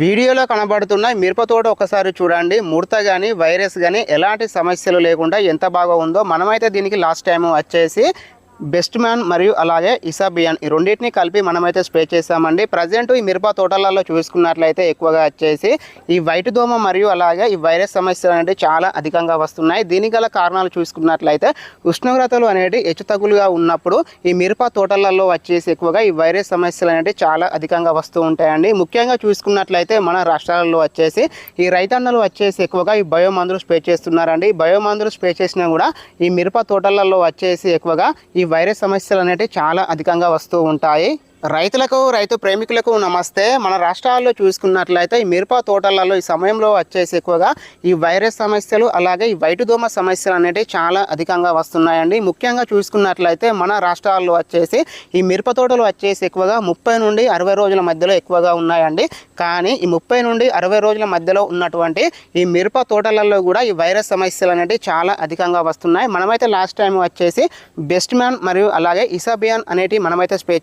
వీడియోలో కనబడుతున్న మిరప తోట ఒకసారి చూడండి. ముడత కానీ వైరస్ కానీ ఎలాంటి సమస్యలు లేకుండా ఎంత బాగా ఉందో మనమైతే దీనికి లాస్ట్ టైం వచ్చేసి బెస్ట్ మ్యాన్ మరియు అలాగే ఇసాబియాన్ ఈ రెండింటిని కలిపి మనమైతే స్ప్రే చేసామండి ప్రజెంట్ ఈ మిరప తోటలలో చూసుకున్నట్లయితే ఎక్కువగా వచ్చేసి ఈ వైట్ దోమ మరియు అలాగే ఈ వైరస్ సమస్యలు అనేవి చాలా అధికంగా వస్తున్నాయి. దీనికి గల కారణాలు చూసుకున్నట్లయితే ఉష్ణోగ్రతలు అనేవి హెచ్చుతగులుగా ఉన్నప్పుడు ఈ మిరప తోటలలో వచ్చేసి ఎక్కువగా ఈ వైరస్ సమస్యలు అనేవి చాలా అధికంగా వస్తూ ఉంటాయండి. ముఖ్యంగా చూసుకున్నట్లయితే మన రాష్ట్రాలలో వచ్చేసి ఈ రైతన్నలు వచ్చేసి ఎక్కువగా ఈ బయో మందులు స్ప్రే చేస్తున్నారండి. ఈ బయో మందులు స్ప్రే చేసినా కూడా ఈ మిరప తోటలలో వచ్చేసి ఎక్కువగా ఈ వైరస్ సమస్యలు అనేవి చాలా అధికంగా వస్తూ ఉంటాయి. రైతులకు రైతు ప్రేమికులకు నమస్తే. మన రాష్ట్రాల్లో చూసుకున్నట్లయితే ఈ మిరప తోటలలో ఈ సమయంలో వచ్చేసి ఎక్కువగా ఈ వైరస్ సమస్యలు అలాగే ఈ వైటు దోమ సమస్యలు అనేవి చాలా అధికంగా వస్తున్నాయండి. ముఖ్యంగా చూసుకున్నట్లయితే మన రాష్ట్రాల్లో వచ్చేసి ఈ మిరప తోటలు వచ్చేసి ఎక్కువగా ముప్పై నుండి అరవై రోజుల మధ్యలో ఎక్కువగా ఉన్నాయండి. కానీ ఈ ముప్పై నుండి అరవై రోజుల మధ్యలో ఉన్నటువంటి ఈ మిరప తోటలలో కూడా ఈ వైరస్ సమస్యలు అనేవి చాలా అధికంగా వస్తున్నాయి. మనమైతే లాస్ట్ టైం వచ్చేసి బెస్ట్ మ్యాన్ మరియు అలాగే ఇసాబియాన్ అనేటివి మనమైతే స్ప్రే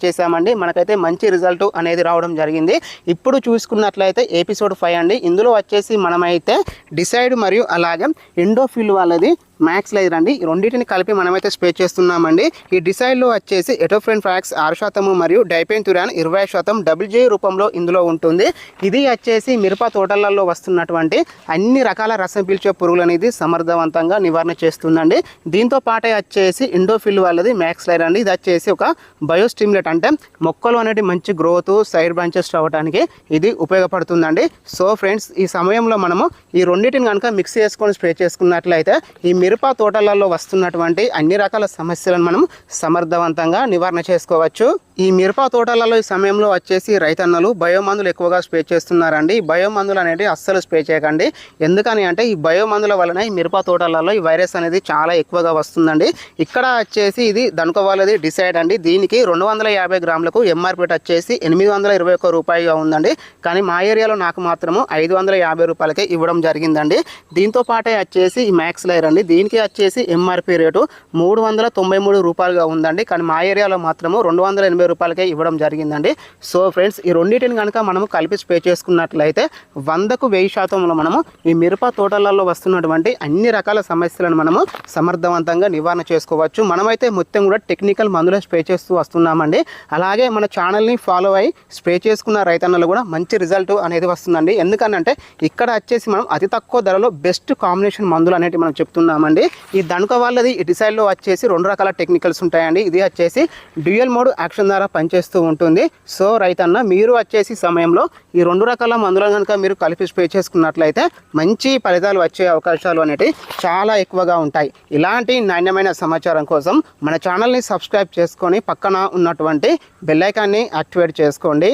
మన మనకైతే మంచి రిజల్ట్ అనేది రావడం జరిగింది. ఇప్పుడు చూసుకున్నట్లయితే ఎపిసోడ్ ఫైవ్ అండి. ఇందులో వచ్చేసి మనమైతే డిసైడ్ మరియు అలాగే ఎండోఫిల్ వాళ్ళది మ్యాక్స్ లైజర్ అండి ఈ రెండింటిని కలిపి మనమైతే స్ప్రే చేస్తున్నామండి. ఈ డిసైడ్లో వచ్చేసి ఎటోఫ్రెన్ ఫ్రాక్స్ ఆరు శాతము మరియు డైపెన్ తురాన్ ఇరవై శాతం డబుల్ జే రూపంలో ఇందులో ఉంటుంది. ఇది వచ్చేసి మిరప తోటలలో వస్తున్నటువంటి అన్ని రకాల రసం పీల్చే పురుగులు అనేది సమర్థవంతంగా నివారణ చేస్తుందండి. దీంతో పాటే వచ్చేసి ఇండోఫిల్ వాళ్ళది మ్యాక్స్ లైర్ అండి ఇది వచ్చేసి ఒక బయోస్టిమ్యులేట్ అంటే మొక్కలు అనేటి మంచి గ్రోత్ సైడ్ బ్రాంచెస్ రావడానికి ఇది ఉపయోగపడుతుందండి. సో ఫ్రెండ్స్ ఈ సమయంలో మనము ఈ రెండింటిని కనుక మిక్స్ చేసుకొని స్ప్రే చేసుకున్నట్లయితే ఈ మిరప తోటలలో వస్తున్నటువంటి అన్ని రకాల సమస్యలను మనం సమర్థవంతంగా నివారణ చేసుకోవచ్చు. ఈ మిరప తోటలలో ఈ సమయంలో వచ్చేసి రైతన్నలు బయోమందులు ఎక్కువగా స్ప్రే చేస్తున్నారండి. బయోమందులు అనేవి అస్సలు స్ప్రే చేయకండి. ఎందుకని అంటే ఈ బయోమందుల వలన ఈ మిరప తోటలలో ఈ వైరస్ అనేది చాలా ఎక్కువగా వస్తుందండి. ఇక్కడ వచ్చేసి ఇది దనుకోవాలది డిసైడ్ అండి. దీనికి రెండు వందల యాభై గ్రాములకు ఎంఆర్పీ వచ్చేసి ఎనిమిది వందల ఇరవై ఒక్క రూపాయగా ఉందండి. కానీ మా ఏరియాలో నాకు మాత్రము ఐదు వందల యాభై రూపాయలకే ఇవ్వడం జరిగిందండి. దీంతో పాటే వచ్చేసి ఈ మ్యాక్స్ లైర్ అండి. దీనికి వచ్చేసి ఎంఆర్పి రేటు మూడు వందల తొంభై మూడు రూపాయలుగా ఉందండి. కానీ మా ఏరియాలో మాత్రము రెండు వందల ఎనభై రూపాయలకే ఇవ్వడం జరిగిందండి. సో ఫ్రెండ్స్ ఈ రెండింటిని కనుక మనము కలిపి స్ప్రే చేసుకున్నట్లయితే వందకు వెయ్యి శాతంలో మనము ఈ మిరప తోటలలో వస్తున్నటువంటి అన్ని రకాల సమస్యలను మనము సమర్థవంతంగా నివారణ చేసుకోవచ్చు. మనమైతే మొత్తం కూడా టెక్నికల్ మందులు స్ప్రే చేస్తూ వస్తున్నామండి. అలాగే మన ఛానల్ని ఫాలో అయ్యి స్ప్రే చేసుకున్న రైతన్నలు కూడా మంచి రిజల్ట్ అనేది వస్తుందండి. ఎందుకనంటే ఇక్కడ వచ్చేసి మనం అతి తక్కువ ధరలో బెస్ట్ కాంబినేషన్ మందులు అనేవి మనం చెప్తున్నామండి. ఈ దణుక వాళ్ళది ఈ డిసైడ్లో వచ్చేసి రెండు రకాల టెక్నికల్స్ ఉంటాయండి. ఇది వచ్చేసి డ్యూయల్ మోడ్ యాక్షన్ ద్వారా పనిచేస్తూ ఉంటుంది. సో రైతన్న మీరు వచ్చేసి సమయంలో ఈ రెండు రకాల మందులను కనుక మీరు కలిపి స్ప్రే చేసుకున్నట్లయితే మంచి ఫలితాలు వచ్చే అవకాశాలు అనేవి చాలా ఎక్కువగా ఉంటాయి. ఇలాంటి నాణ్యమైన సమాచారం కోసం మన ఛానల్ని సబ్స్క్రైబ్ చేసుకొని పక్కన ఉన్నటువంటి బెల్లైకాన్ని యాక్టివేట్ చేసుకోండి.